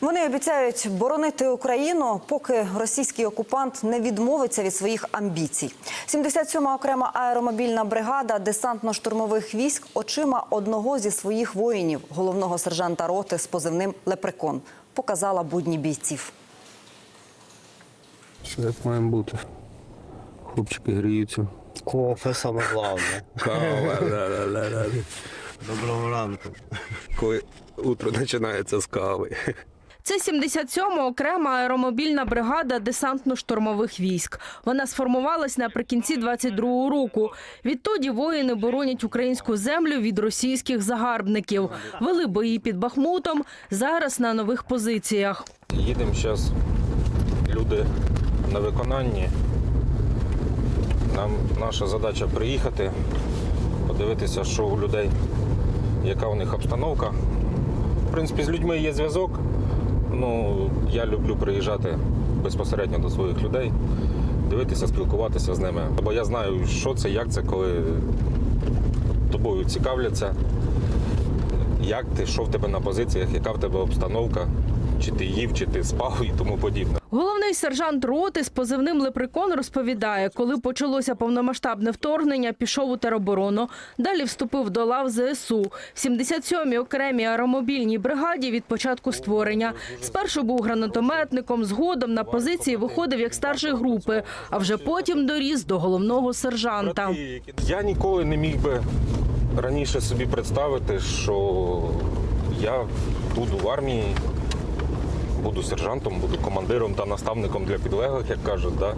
Вони обіцяють боронити Україну, поки російський окупант не відмовиться від своїх амбіцій. 77-ма окрема аеромобільна бригада десантно-штурмових військ очима одного зі своїх воїнів, головного сержанта роти з позивним Лепрекон, показала будні бійців. Все як має бути. Хлопчики гріються. Кофе саме головне. Кава. Доброго ранку. Коли утро починається з кави. Це 77-ма окрема аеромобільна бригада десантно-штурмових військ. Вона сформувалась наприкінці 22-го року. Відтоді воїни боронять українську землю від російських загарбників. Вели бої під Бахмутом. Зараз на нових позиціях. Їдемо зараз, люди на виконанні. Нам наша задача приїхати, подивитися, що у людей, яка у них обстановка. В принципі, з людьми є зв'язок. Ну, я люблю приїжджати безпосередньо до своїх людей, дивитися, спілкуватися з ними. Бо я знаю, що це, як це, коли тобою цікавляться, як ти, що в тебе на позиціях, яка в тебе обстановка, чи ти їв, чи ти спав і тому подібне. Головний сержант роти з позивним Лепрекон розповідає, коли почалося повномасштабне вторгнення, пішов у тероборону. Далі вступив до лав ЗСУ. В 77-й окремій аеромобільній бригаді від початку створення. Спершу був гранатометником, згодом на позиції виходив як старший групи, а вже потім доріс до головного сержанта. Я ніколи не міг би раніше собі представити, що я буду в армії, буду сержантом, буду командиром та наставником для підлеглих, як кажуть. Да?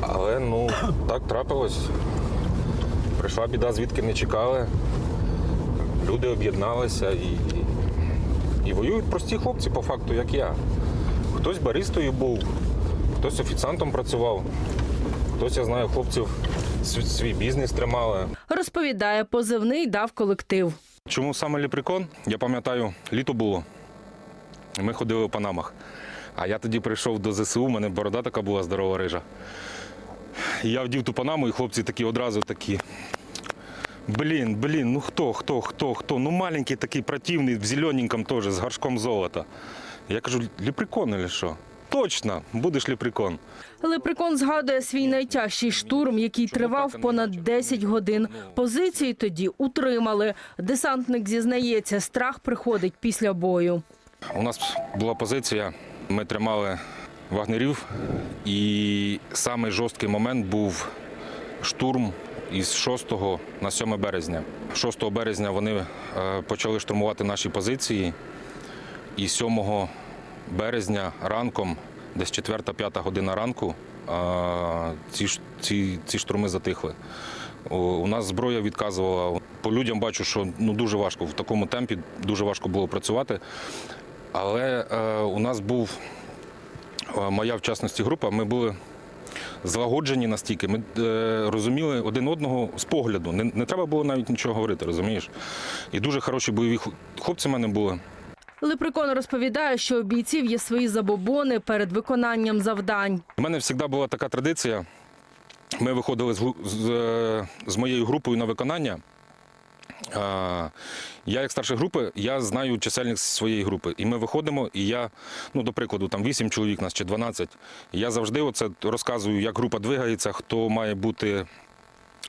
Але ну, так трапилось. Прийшла біда, звідки не чекали. Люди об'єдналися і, і воюють прості хлопці, по факту, як я. Хтось баристою був, хтось офіціантом працював. Хтось, я знаю, хлопців свій бізнес тримали. Розповідає, позивний дав колектив. Чому саме ліприкон? Я пам'ятаю, літо було. Ми ходили в Панамах. А я тоді прийшов до ЗСУ, у мене борода така була здорова рижа. І я вдів ту панаму, і хлопці такі одразу такі. Блін, блін, ну хто, хто, хто, хто? Ну маленький такий противний, в зелененькому теж, з горшком золота. Я кажу, ліприкон чи що? Точно, будеш ліприкон. Лепрекон згадує свій найтяжчий штурм, який тривав понад 10 годин. Позиції тоді утримали. Десантник зізнається, страх приходить після бою. У нас була позиція, ми тримали вагнерів, і самий жорсткий момент був штурм із 6 на 7 березня. 6 березня вони е, почали штурмувати наші позиції, і 7 березня ранком, десь 4-5 година ранку, ці, ці, ці штурми затихли. У- У нас зброя відказувала. По людям бачу, що ну, дуже важко в такому темпі, дуже важко було працювати. Але е, у нас був е, моя в частності група. Ми були злагоджені настільки. Ми е, розуміли один одного з погляду. Не, не треба було навіть нічого говорити, розумієш? І дуже хороші бойові хлопці в мене були. Лепрекон розповідає, що у бійців є свої забобони перед виконанням завдань. У мене завжди була така традиція. Ми виходили з, з, е, з моєю групою на виконання. Я, як старша групи, я знаю чисельність своєї групи. І ми виходимо, і я, ну, до прикладу, там 8 чоловік нас чи 12. І я завжди оце розказую, як група двигається, хто має бути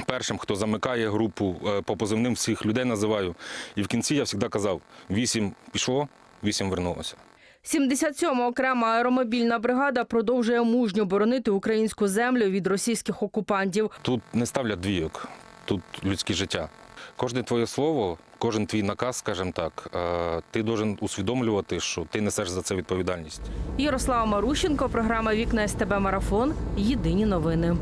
першим, хто замикає групу, е, по позивним всіх людей називаю. І в кінці я завжди казав: 8 пішло, 8 вернулося. 77-ма окрема аеромобільна бригада продовжує мужньо боронити українську землю від російських окупантів. Тут не ставлять двійок, тут людське життя. Кожне твоє слово, кожен твій наказ, скажімо так, е, ти должен усвідомлювати, що ти несеш за це відповідальність. Ярослава Марущенко, програма Вікна СТБ Марафон. Єдині новини.